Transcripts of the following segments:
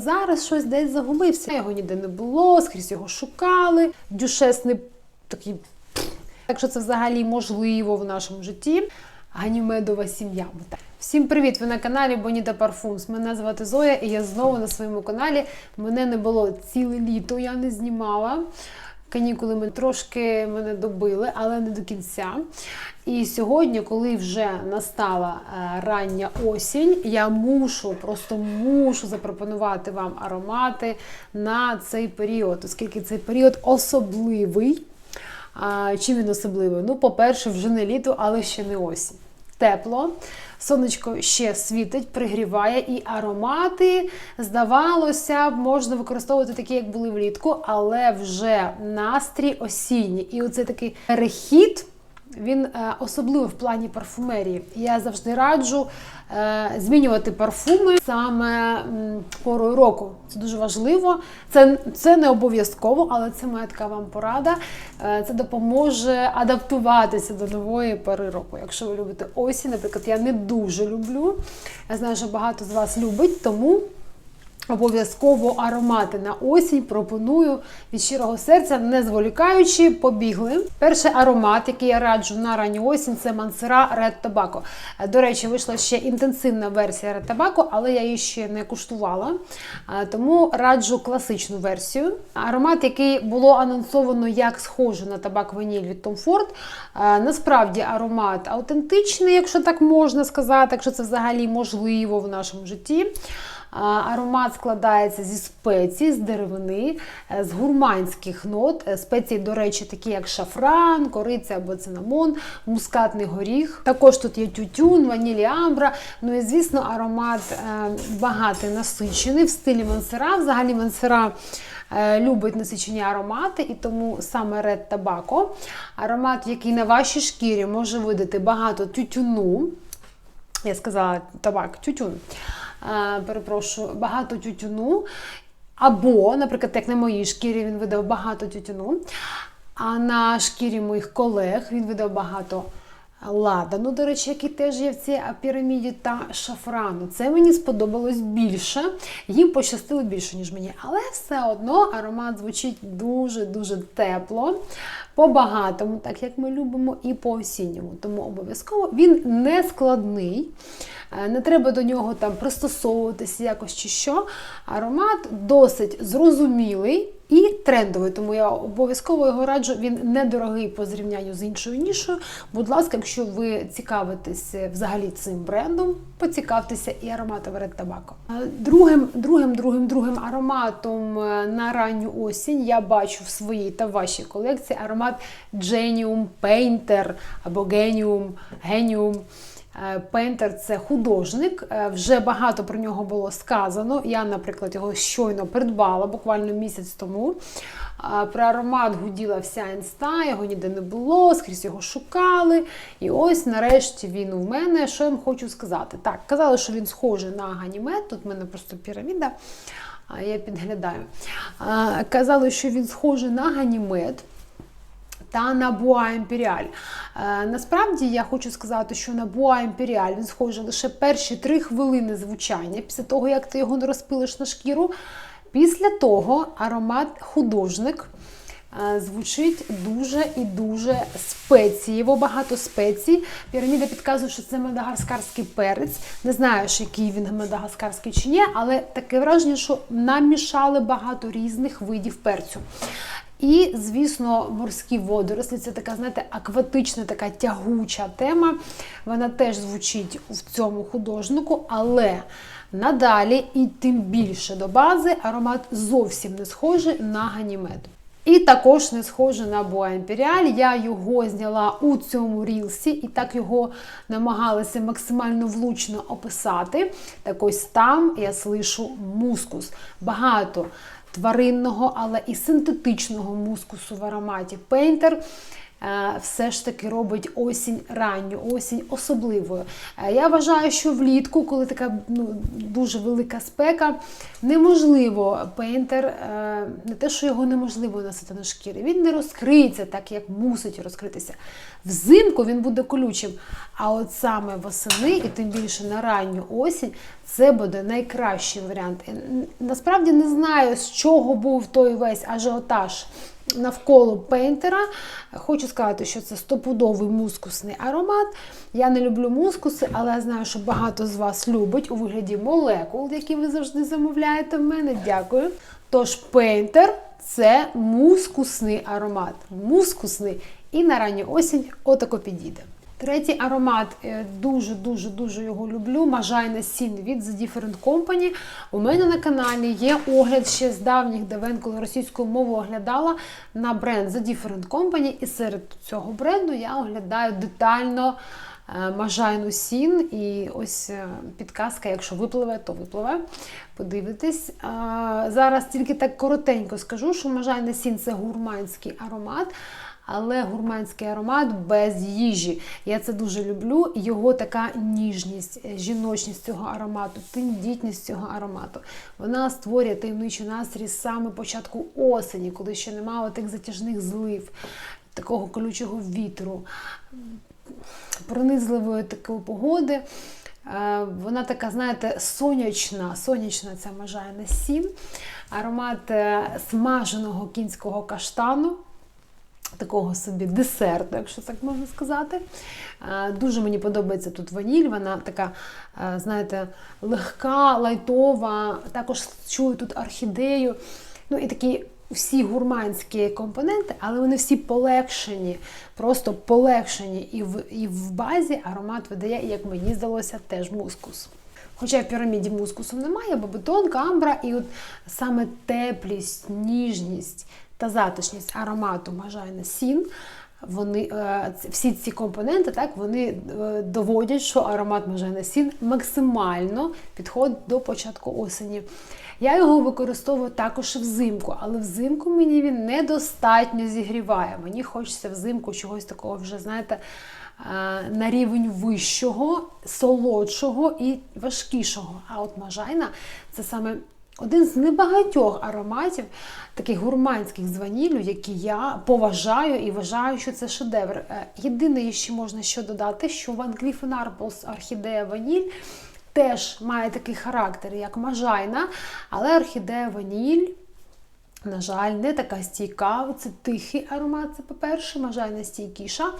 Зараз щось десь загубився. Його ніде не було, скрізь його шукали. Дюшесний такий. Так що це взагалі можливо в нашому житті. Ганімедова сім'я. Всім привіт! Ви на каналі Боніта Парфумс. Мене звати Зоя, і я знову на своєму каналі. Мене не було ціле літо, я не знімала. Канікули ми трошки мене добили, але не до кінця. І сьогодні, коли вже настала е, рання осінь, я мушу, просто мушу запропонувати вам аромати на цей період, оскільки цей період особливий. А, чим він особливий? Ну, по-перше, вже не літо, але ще не осінь. Тепло. Сонечко ще світить, пригріває, і аромати, здавалося б, можна використовувати такі, як були влітку, але вже настрій осінній. І оце такий перехід. Він е, особливо в плані парфумерії. Я завжди раджу е, змінювати парфуми саме порою року. Це дуже важливо. Це, це не обов'язково, але це моя така вам порада. Е, це допоможе адаптуватися до нової пори року. Якщо ви любите осінь, наприклад, я не дуже люблю. Я знаю, що багато з вас любить, тому. Обов'язково аромати на осінь пропоную від щирого серця, не зволікаючи, побігли. Перший аромат, який я раджу на ранню осінь, це Мансера Red Tobacco. До речі, вийшла ще інтенсивна версія Red Tobacco, але я її ще не куштувала. Тому раджу класичну версію. Аромат, який було анонсовано як схожий на табак ваніль від Tom Ford. Насправді аромат автентичний, якщо так можна сказати, якщо це взагалі можливо в нашому житті. Аромат складається зі спецій, з деревини, е, з гурманських нот. Е, Спеції, до речі, такі як шафран, кориця або цинамон, мускатний горіх. Також тут є тютюн, ванілі амбра. Ну і звісно, аромат е, багатий, насичений в стилі мансера. Взагалі мансера любить насичені аромати, і тому саме Red Tobacco. Аромат, який на вашій шкірі може видати багато тютюну. Я сказала табак, тютюн. Е, перепрошую, багато тютюну. Або, наприклад, як на моїй шкірі він видав багато тютюну, а на шкірі моїх колег він видав багато ладану, до речі, який теж є в цій піраміді, та шафрану. Це мені сподобалось більше. Їм пощастило більше, ніж мені. Але все одно аромат звучить дуже-дуже тепло, по-багатому, так як ми любимо, і по-осінньому. Тому обов'язково він не складний. Е, Не треба до нього там пристосовуватися якось чи що. Аромат досить зрозумілий і трендовий, тому я обов'язково його раджу. Він недорогий по зрівнянню з іншою нішою. Будь ласка, якщо ви цікавитесь взагалі цим брендом, поцікавтеся і ароматом Red Tobacco. Е, Другим, другим, другим, другим ароматом е, на ранню осінь я бачу в своїй та вашій колекції аромат Genium Painter або Genium, Genium. Е, Пейнтер це художник. Е, Вже багато про нього було сказано. Я, наприклад, його щойно придбала буквально місяць тому. Е, Про аромат гуділа вся інста, його ніде не було, скрізь його шукали. І ось нарешті він у мене. Що я вам хочу сказати? Так, казали, що він схожий на ганімед. Тут в мене просто піраміда, а я підглядаю. Казали, що він схожий на ганімед та на Буа Імперіаль. Е, насправді я хочу сказати, що на Буа Імперіаль він схожий лише перші три хвилини звучання після того, як ти його не розпилиш на шкіру. Після того аромат художник. е, Звучить дуже і дуже спецієво, багато спецій. Піраміда підказує, що це мадагаскарський перець. Не знаю, який він мадагаскарський чи ні, але таке враження, що намішали багато різних видів перцю. І, звісно, морські водорослі це така, знаєте, акватична, така тягуча тема. Вона теж звучить в цьому художнику, але надалі і тим більше до бази аромат зовсім не схожий на ганімед. І також не схоже на Боа Імперіаль. Я його зняла у цьому рілсі, і так його намагалася максимально влучно описати. Так ось там я слышу мускус. Багато тваринного, але і синтетичного мускусу в ароматі Пейнтер. Е, все ж таки робить осінь ранню, осінь особливою. Е, Я вважаю, що влітку, коли така ну, дуже велика спека, неможливо пейнтер, е, не те, що його неможливо носити на шкірі, він не розкриється так, як мусить розкритися. Взимку він буде колючим. А от саме восени, і тим більше на ранню осінь, це буде найкращий варіант. Насправді не знаю, з чого був той весь ажіотаж навколо пейнтера. Хочу сказати, що це стопудовий мускусний аромат. Я не люблю мускуси, але я знаю, що багато з вас любить у вигляді молекул, які ви завжди замовляєте в мене. Дякую. Тож пейнтер це мускусний аромат. Мускусний. І на ранню осінь отако підійде. Третій аромат е, дуже-дуже дуже його люблю. Мажайна Сін від The Different Company. У мене на каналі є огляд ще з давніх давен, коли російською мовою оглядала на бренд The Different Company. І серед цього бренду я оглядаю детально е, Мажайну Сін. І ось е, підказка, якщо випливе, то випливе. Подивитись. Зараз тільки так коротенько скажу, що Мажайна Сін це гурманський аромат але гурманський аромат без їжі. Я це дуже люблю. Його така ніжність, е, жіночність цього аромату, тендітність цього аромату. Вона створює таємничий настрій саме початку осені, коли ще немає тих затяжних злив, такого колючого вітру, пронизливої такої погоди. Е, Вона така, знаєте, сонячна, сонячна ця мажайна сін, аромат е, смаженого кінського каштану такого собі десерту, якщо так можна сказати. Е, Дуже мені подобається тут ваніль, вона така, е, знаєте, легка, лайтова, також чую тут орхідею. Ну і такі всі гурманські компоненти, але вони всі полегшені, просто полегшені. І в, і в базі аромат видає, як мені здалося, теж мускус. Хоча в піраміді мускусу немає, бо бетон, камбра, і от саме теплість, ніжність та затишність аромату Мажайна Сін. Вони е, всі ці компоненти, так вони е, доводять, що аромат Мажайна Сін максимально підходить до початку осені. Я його використовую також взимку, але взимку мені він недостатньо зігріває. Мені хочеться взимку чогось такого вже, знаєте, е, на рівень вищого, солодшого і важкішого. А от Мажайна це саме один з небагатьох ароматів, таких гурманських з ваніллю, які я поважаю і вважаю, що це шедевр. Е, Єдине, що можна що додати, що Van Cleef орхідея ваніль теж має такий характер, як мажайна, але орхідея ваніль. На жаль, не така стійка. Це тихий аромат, це по-перше, мажайна стійкіша.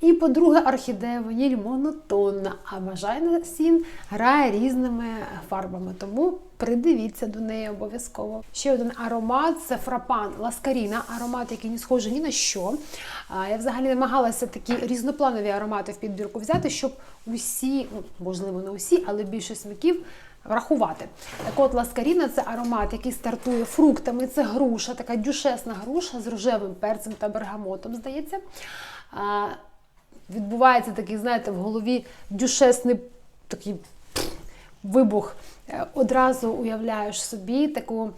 І по-друге, орхідея ваніль монотонна, а мажайна сін грає різними фарбами. Тому придивіться до неї обов'язково. Ще один аромат це фрапан Ласкаріна, аромат, який не схожий ні на що. Я взагалі намагалася такі різнопланові аромати в підбірку взяти, щоб усі, ну можливо, не усі, але більшість смаків врахувати. Так от ласкаріна це аромат, який стартує фруктами. Це груша, така дюшесна груша з рожевим перцем та бергамотом, здається. Відбувається такий, знаєте, в голові дюшесний такий вибух. Е, Одразу уявляєш собі таку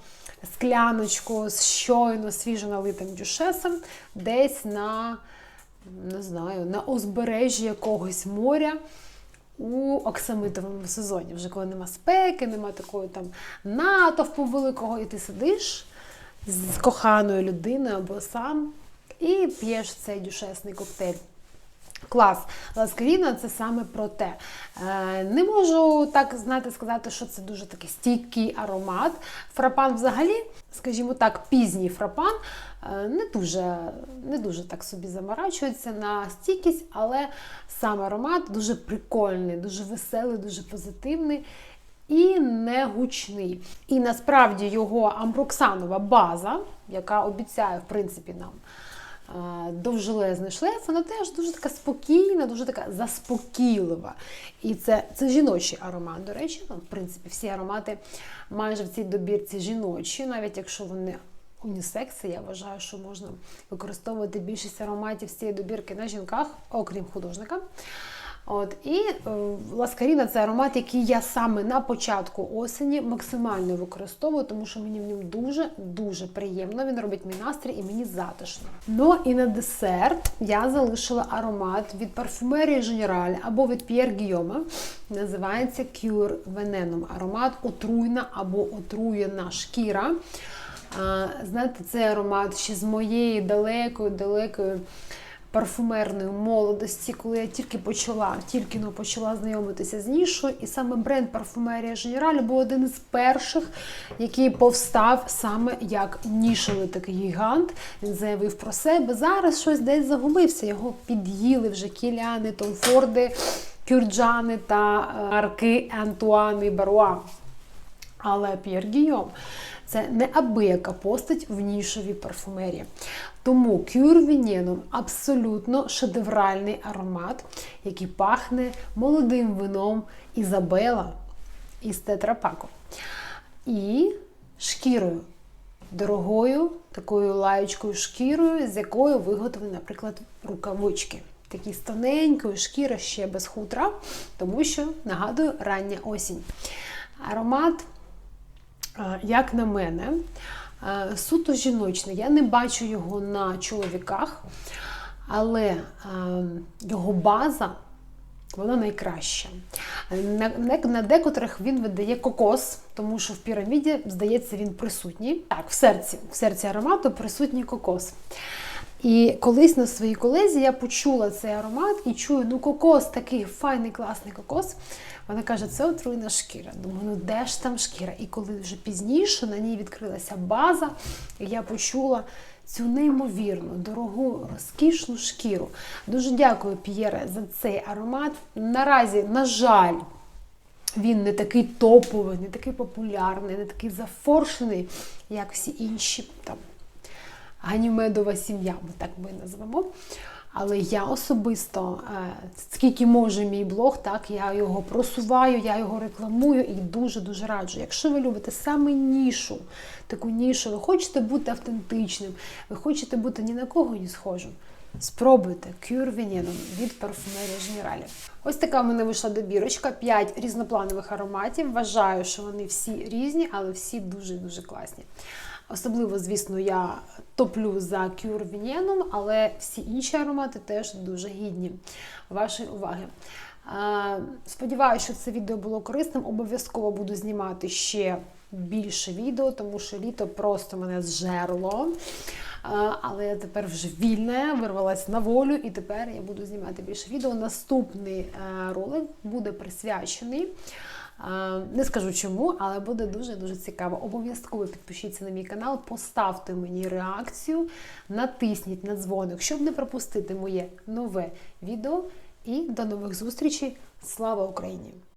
скляночку з щойно свіжо налитим дюшесом, десь на, не знаю, на узбережжі якогось моря у оксамитовому сезоні. Вже коли нема спеки, нема такої там натовпу великого, і ти сидиш з коханою людиною або сам і п'єш цей дюшесний коктейль. Клас. Ласкаріна це саме про те. Е, Не можу так знаєте, сказати, що це дуже такий стійкий аромат. Фрапан взагалі, скажімо так, пізній фрапан е, не дуже, не дуже так собі заморачується на стійкість, але сам аромат дуже прикольний, дуже веселий, дуже позитивний. І не гучний. І насправді його амброксанова база, яка обіцяє, в принципі, нам довжелезний шлейф, вона теж дуже така спокійна, дуже така заспокійлива. І це, це жіночий аромат, до речі. Ну, в принципі, всі аромати майже в цій добірці жіночі, навіть якщо вони унісекси, я вважаю, що можна використовувати більшість ароматів з цієї добірки на жінках, окрім художника. От і е, ласкаріна це аромат, який я саме на початку осені максимально використовую, тому що мені в ньому дуже дуже приємно. Він робить мій настрій і мені затишно. Ну і на десерт я залишила аромат від парфюмерії General або від Pierre Guillaume. Називається Cure Venenom. Аромат отруйна або отруєна шкіра. Знаєте, цей аромат ще з моєї далекої, далекої парфумерної молодості, коли я тільки почала, тільки но почала знайомитися з нішою, і саме бренд Парфумерія General був один із перших, який повстав саме як нішовий такий гігант. Він заявив про себе. Зараз щось десь загубився. Його під'їли вже кіляни, Томфорди, Кюрджани та е, арки Антуани Баруа. Але П'єр Гійом це неабияка постать в нішовій парфумерії. Тому Кюр Вінєном абсолютно шедевральний аромат, який пахне молодим вином Ізабела із тетрапаку. І шкірою. Дорогою, такою лаючкою шкірою, з якою виготовлені, наприклад, рукавички. Такі з тоненькою шкіра ще без хутра, тому що, нагадую, рання осінь. Аромат як на мене, суто жіночний. Я не бачу його на чоловіках, але його база вона найкраща. На, на, на декотрих він видає кокос, тому що в піраміді, здається, він присутній. Так, в серці, в серці аромату присутній кокос. І колись на своїй колезі я почула цей аромат і чую, ну кокос, такий файний, класний кокос. Вона каже, це отруйна шкіра. Думаю, ну де ж там шкіра? І коли вже пізніше на ній відкрилася база, я почула цю неймовірну, дорогу, розкішну шкіру. Дуже дякую, П'єре, за цей аромат. Наразі, на жаль, він не такий топовий, не такий популярний, не такий зафоршений, як всі інші там ганімедова сім'я, ми так ми назвемо. Але я особисто, е, скільки може мій блог, так я його просуваю, я його рекламую і дуже-дуже раджу. Якщо ви любите саме нішу, таку нішу, ви хочете бути автентичним, ви хочете бути ні на кого не схожим. Спробуйте Venenom від парфумерії Generali. Ось така в мене вийшла добірочка. 5 різнопланових ароматів. Вважаю, що вони всі різні, але всі дуже-дуже класні. Особливо, звісно, я топлю за Cure Venenom, але всі інші аромати теж дуже гідні вашої уваги. Сподіваюся, що це відео було корисним. Обов'язково буду знімати ще більше відео, тому що літо просто мене зжерло. Але я тепер вже вільна, вирвалася на волю, і тепер я буду знімати більше відео. Наступний е, ролик буде присвячений. Не скажу чому, але буде дуже-дуже цікаво. Обов'язково підпишіться на мій канал, поставте мені реакцію, натисніть на дзвоник, щоб не пропустити моє нове відео. І до нових зустрічей. Слава Україні!